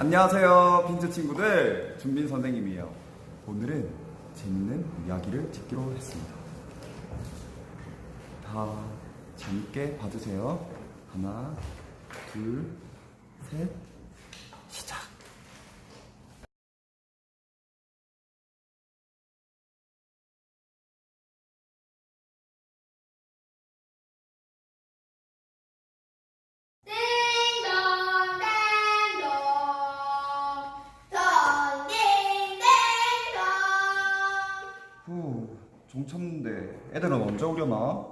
안녕하세요, 빈트 친구들. 준빈 선생님이에요. 오늘은 재밌는 이야기를 듣기로 했습니다. 다 재밌게 봐주세요. 하나, 둘, 셋, 후, 종 쳤는데 애들은 언제 오려나?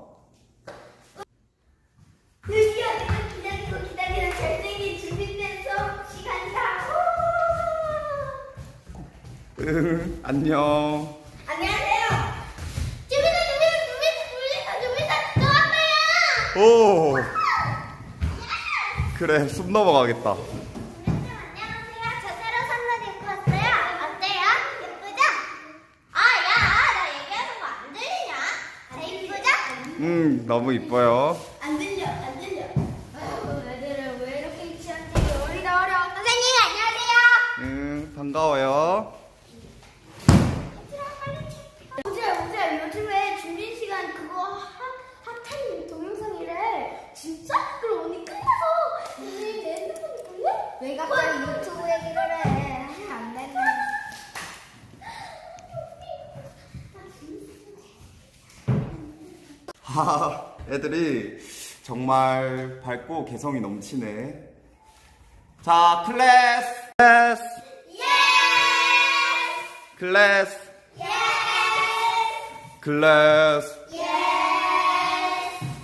드디어 내가 기다리고 기다리는 잘생긴 준비된 수업 시간이다 응, 안녕. 안녕하세요 준비다 준비다 준비다 준비다 준비다 저 왔어요 오! 그래, 숨 넘어가겠다. 준비쌤 안녕하세요 저 새로 선물 입고 왔어요 어때요? 예쁘죠? 아야 나 얘기하는 거 안 들리냐? 아 예쁘죠? 음, 너무 이뻐요. 안 들려, 안 들려. 아유, 애들은 왜 이렇게 유치한지 어리다 어려. 선생님 안녕하세요. 응, 반가워요. 어제 어제 요즘에 준비 시간 그거 핫 핫한 동영상이래. 진짜? 그럼 오늘 끝나서 선생님 내 핸드폰 볼래? 왜 갑자기 유튜브 얘기를 해? 안 되네. 하, 애들이 정말 밝고 개성이 넘치네. 자, 클래스! 클래스! 예! 클래스! 예! 클래스! 예!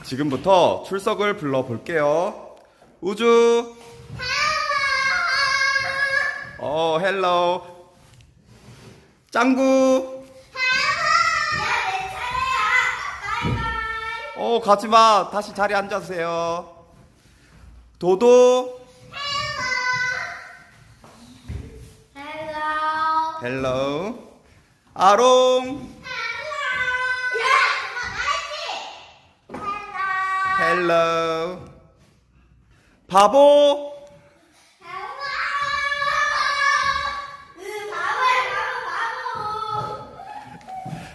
지금부터 출석을 불러볼게요. 우주! 어, 헬로! 짱구! 야내 차례야. 바이바이. 어, 가지 마. 다시 자리에 앉아주세요. 도도! 헬로. 헬로! 아롱! 헬로! 바보!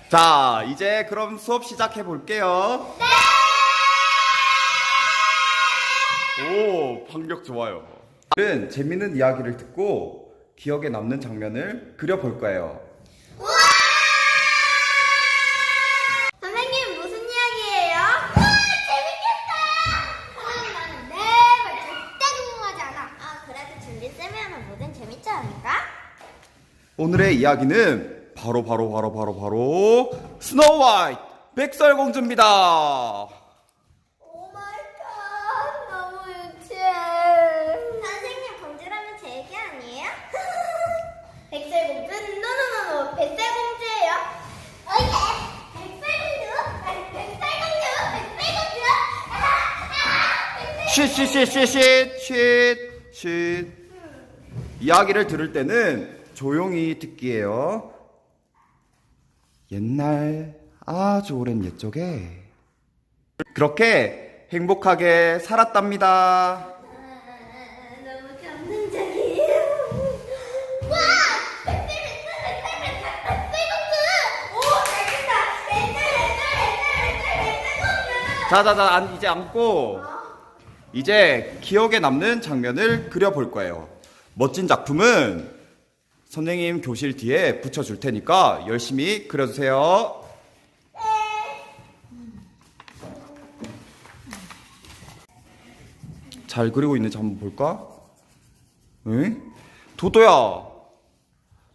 자, 이제 그럼 수업 시작해 볼게요. 오, 반격 좋아요. 오늘은 재밌는 이야기를 듣고 기억에 남는 장면을 그려볼 거예요. 선생님 무슨 이야기예요? 와 재밌겠다. 그럼 나는 내말 절대 궁금하지 않아. 아 그래도 준비 쌤이 하면 뭐든 재밌지 않을까? 오늘의 이야기는 바로 바로 바로 바로 바로 스노우 화이트 백설공주입니다. 아, 백설- 쉿쉿쉿쉿쉿쉿 이야기를 들을 때는 조용히 듣기예요. 옛날 아주 오랜 옛적에 그렇게 행복하게 살았답니다. 아, 너무 감동적이에요. 와! 백설 백설공주! 자자 자 안- 이제 앉고 이제 기억에 남는 장면을 그려볼 거예요. 멋진 작품은 선생님 교실 뒤에 붙여줄 테니까 열심히 그려주세요. 잘 그리고 있는지 한번 볼까? 응? 도도야!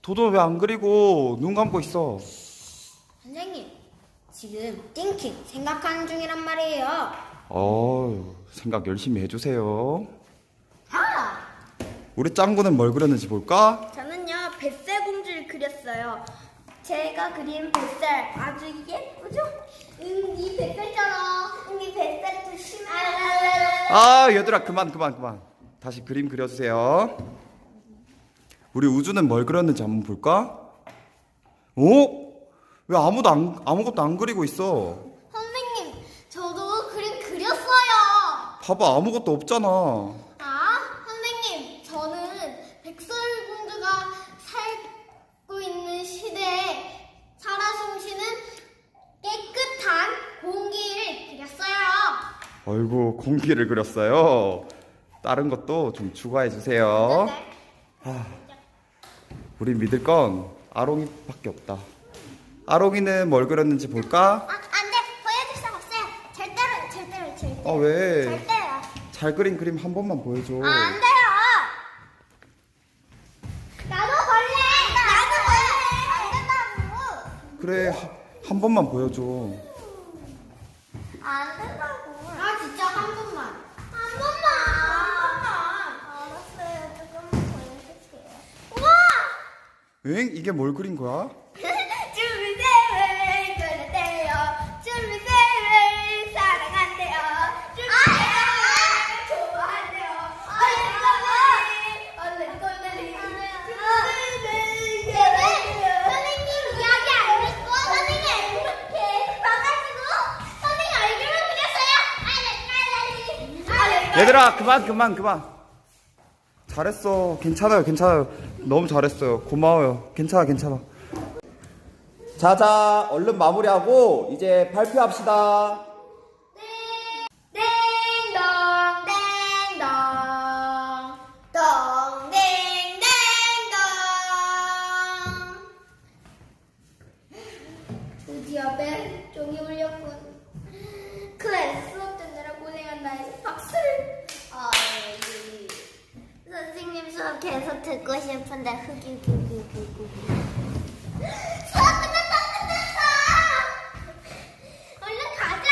도도 왜 안 그리고 눈 감고 있어? 선생님, 지금 띵킹 생각하는 중이란 말이에요. 어 생각 열심히 해주세요. 아! 우리 짱구는 뭘 그렸는지 볼까? 저는요, 뱃살 공주를 그렸어요. 제가 그린 뱃살 아주 예쁘죠? 응, 이 뱃살처럼, 응, 이 뱃살 조심해. 아 얘들아 그만 그만 그만 다시 그림 그려주세요 우리 우주는 뭘 그렸는지 한번 볼까? 오? 왜 아무도 안, 아무것도 안 그리고 있어 봐봐 아무것도 없잖아. 아, 선생님, 저는 백설공주가 살고 있는 시대에 살아 숨쉬는 깨끗한 공기를 그렸어요. 아이고 공기를 그렸어요. 다른 것도 좀 추가해 주세요. 네. 아, 우리 믿을 건 아롱이밖에 없다. 아롱이는 뭘 그렸는지 볼까? 아, 안 아 왜? 절대로. 잘 그린 그림 한 번만 보여줘. 아, 안 돼요. 나도 볼래. 나도. 안 된다고. 그래 하- 한 번만 보여줘. 안 된다고. 아, 진짜 한 번만. 한 번만. 한 번만. 알았어요. 조금만 보여줄게요. 우와! 응? 이게 뭘 그린 거야? 얘들아 그만 그만 그만. 잘했어. 괜찮아요 괜찮아요. 너무 잘했어요. 고마워요. 괜찮아 괜찮아. 자자 얼른 마무리하고 이제 발표합시다. 땡동 땡동 동댕댕동 드디어 배 종이 울렸군 수업 듣느라 고생한 나에게 박수를 아 여기 선생님 수업 계속 듣고 싶은데 흑이 수업 끝났다 끝났다 얼른 가자.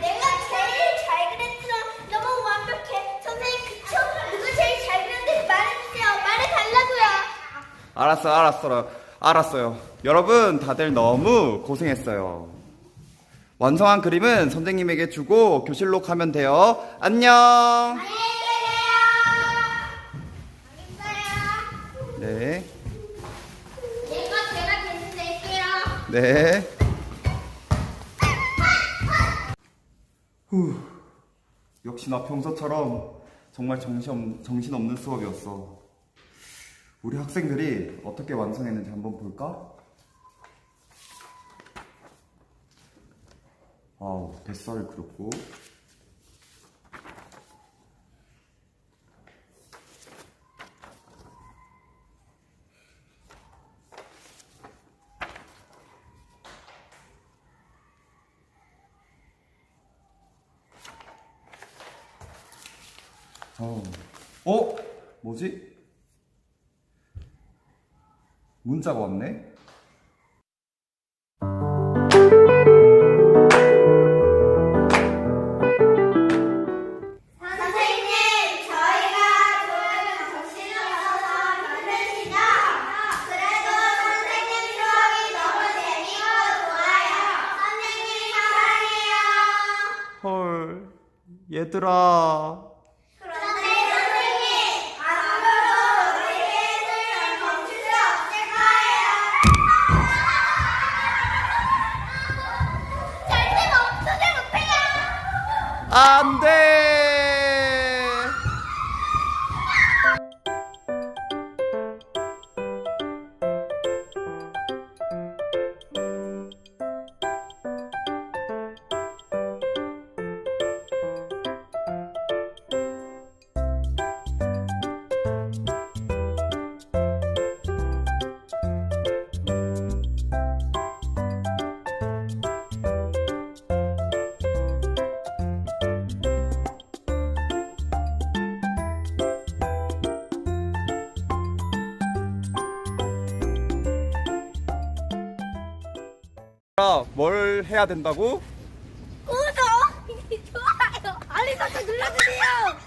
내가 제일 잘 그랬어. 너무 완벽해. 선생님 그쵸? 누가 제일 잘 그렸는지 말해주세요. 말해달라고요. 알았어 알았어 알았어요. 여러분 다들 너무 고생했어요. 완성한 그림은 선생님에게 주고 교실로 가면 돼요. 안녕. 안 네. 내가 제가 대신 낼게요. 네. 후. 역시 나 평소처럼 정말 정신, 정신 없는 수업이었어. 우리 학생들이 어떻게 완성했는지 한번 볼까? 아우, 뱃살을 그렸고. 어, 어? 뭐지? 문자가 왔네? 선생님, 저희가 조회를 정신이 없어서 힘드시죠? 그래도 선생님 수업이 너무 재미있고 좋아요. 선생님 사랑해요. 헐, 얘들아. 그런데 선생님, 앞으로도 저희의 예술을 멈출 수 없을 거예요. 절대 멈추지 못해요. 안 돼! 아, 뭘 해야 된다고? 구독, 좋아요, 알림 설정 눌러주세요. 끝.